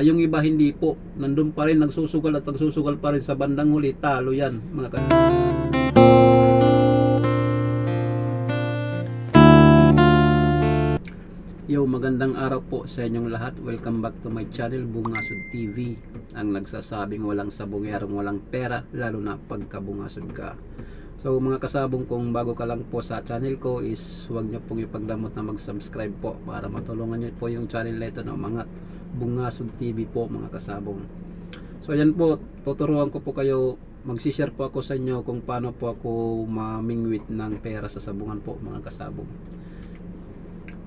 Yung iba hindi po, nandun pa rin, nagsusugal at nagsusugal pa rin sa bandang huli, talo yan mga ka Yo, magandang araw po sa inyong lahat. Welcome back to my channel, Bungasod TV. Ang nagsasabing walang sabongero, walang pera, lalo na pagkabungasod ka. So mga kasabong kung bago ka lang po sa channel ko is huwag niyo pong ipagdamot na mag-subscribe po para matulungan niyo po yung channel na ito na umangat. Bungasod TV po mga kasabong. So ayan po, tuturuan ko po kayo, magsishare po ako sa inyo kung paano po ako mamingwit ng pera sa sabungan po mga kasabong.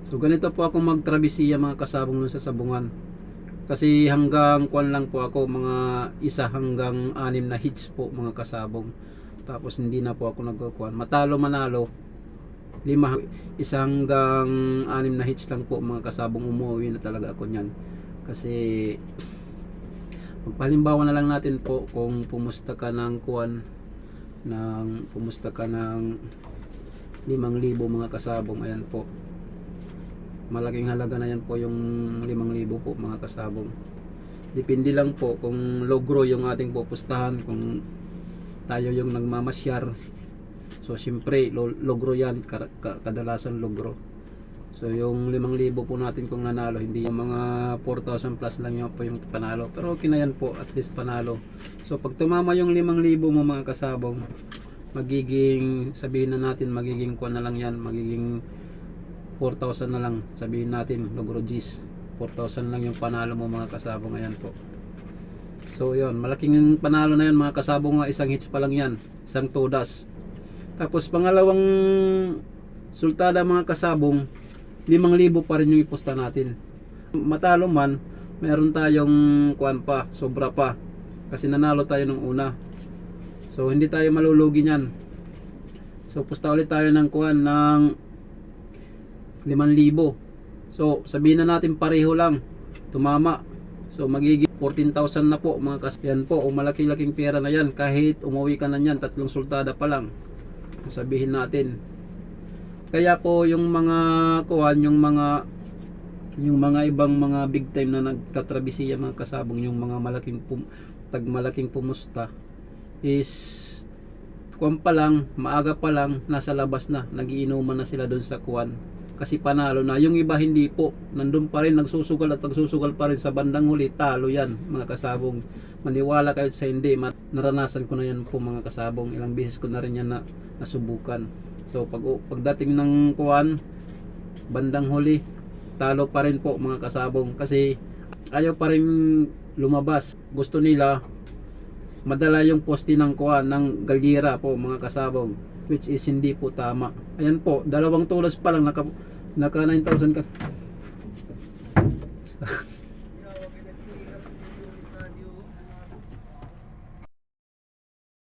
So ganito po ako magtrabisiya mga kasabong nun sa sabungan. Kasi hanggang kwan lang po ako mga isa hanggang anim na hits po mga kasabong. Tapos hindi na po ako nagkukuan. Matalo manalo. Lima isa hanggang anim na hits lang po mga kasabong umuwi na talaga ako niyan. Kasi magpalimbawa na lang natin po kung pumusta ka ng kuan ng pumusta ka ng 5,000 mga kasabong ayan po. Malaking halaga na yan po yung 5,000 po mga kasabong. Depende lang po kung logro yung ating pupustahan kung tayo yung nagmamasyar. So siyempre lo- logro yan ka- ka- kadalasan logro so yung 5,000 po natin kung nanalo hindi yung mga 4,000 plus lang yun po yung panalo. Pero okay na yan po at least panalo. So pag tumama yung 5,000 mo mga kasabong magiging sabihin na natin magiging kuha na lang yan magiging 4,000 na lang. Sabihin natin logro G's 4,000 lang yung panalo mo mga kasabong. Ayan po. So yun malaking panalo na yun mga kasabong isang hits pa lang yan isang todas tapos pangalawang sultada mga kasabong 5,000 pa rin yung iposta natin. Matalo man meron tayong kuan pa sobra pa. Kasi nanalo tayo nung una. So hindi tayo malulugi niyan. So pusta ulit tayo ng kuan ng 5,000 so sabihin na natin pareho lang. Tumama. So magiging 14,000 na po mga kas yan po o malaki-laking pera na yan. Kahit umuwi ka na yan tatlong sultada pa lang. Sabihin natin kaya po yung mga kuhan yung mga yung mga ibang mga big time na nagtatrabisiya mga kasabong yung mga malaking pum, tag malaking pumusta is kuwan pa lang maaga pa lang nasa labas na nagiinuman na sila doon sa kuwan kasi panalo na. Yung iba hindi po. Nandun pa rin nagsusugal at nagsusugal pa rin sa bandang huli. Talo yan mga kasabong. Maniwala kayo sa hindi. Naranasan ko na yan po mga kasabong. Ilang beses ko na rin yan na nasubukan. So pag pagdating ng kuwan bandang huli talo pa rin po mga kasabong. Kasi ayaw pa rin lumabas. Gusto nila madala yung poste ng kuha ng galgira po mga kasabong which is hindi po tama. Ayan po dalawang tulas pa lang naka, naka 9,000 ka